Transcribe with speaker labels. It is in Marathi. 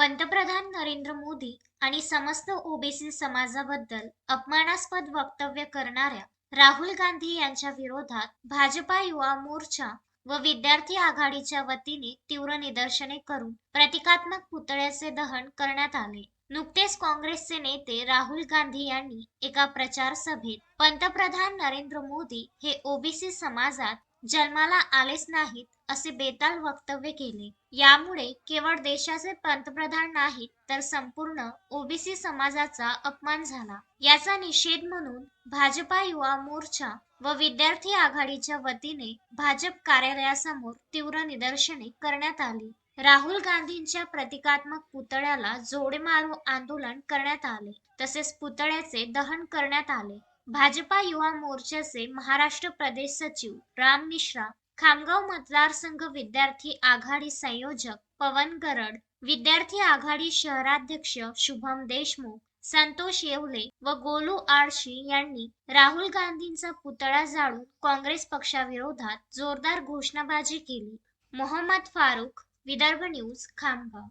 Speaker 1: पंतप्रधान नरेंद्र मोदी आणि समस्त ओबीसी समाजाबद्दल अपमानास्पद वक्तव्य करणाऱ्या राहुल गांधी यांच्या विरोधात भाजपा युवा मोर्चा व विद्यार्थी आघाडीच्या वतीने तीव्र निदर्शने करून प्रतिकात्मक पुतळ्याचे दहन करण्यात आले. नुकतेच काँग्रेसचे नेते राहुल गांधी यांनी एका प्रचार सभेत पंतप्रधान नरेंद्र मोदी हे ओबीसी समाजात जन्माला आलेच नाहीत असे बेताल वक्तव्य केले. यामुळे केवळ देशाचे पंतप्रधान नाहीत तर संपूर्ण ओबीसी समाजाचा अपमान झाला. याचा निषेध म्हणून भाजपा युवा मोर्चा व विद्यार्थी आघाडीच्या वतीने भाजप कार्यालयासमोर तीव्र निदर्शने करण्यात आली. राहुल गांधींच्या प्रतिकात्मक पुतळ्याला जोडे मारू आंदोलन करण्यात आले. तसेच पुतळ्याचे दहन करण्यात आले. भाजपा युवा मोर्चाचे महाराष्ट्र प्रदेश सचिव राम मिश्रा खामगाव मतदारसंघ विद्यार्थी आघाडी संयोजक पवन गरड विद्यार्थी आघाडी शहराध्यक्ष शुभम देशमुख संतोष येवले व गोलू आळशी यांनी राहुल गांधींचा पुतळा जाळून काँग्रेस पक्षाविरोधात जोरदार घोषणाबाजी केली. मोहम्मद फारुख विदर्भ न्यूज खामगाव.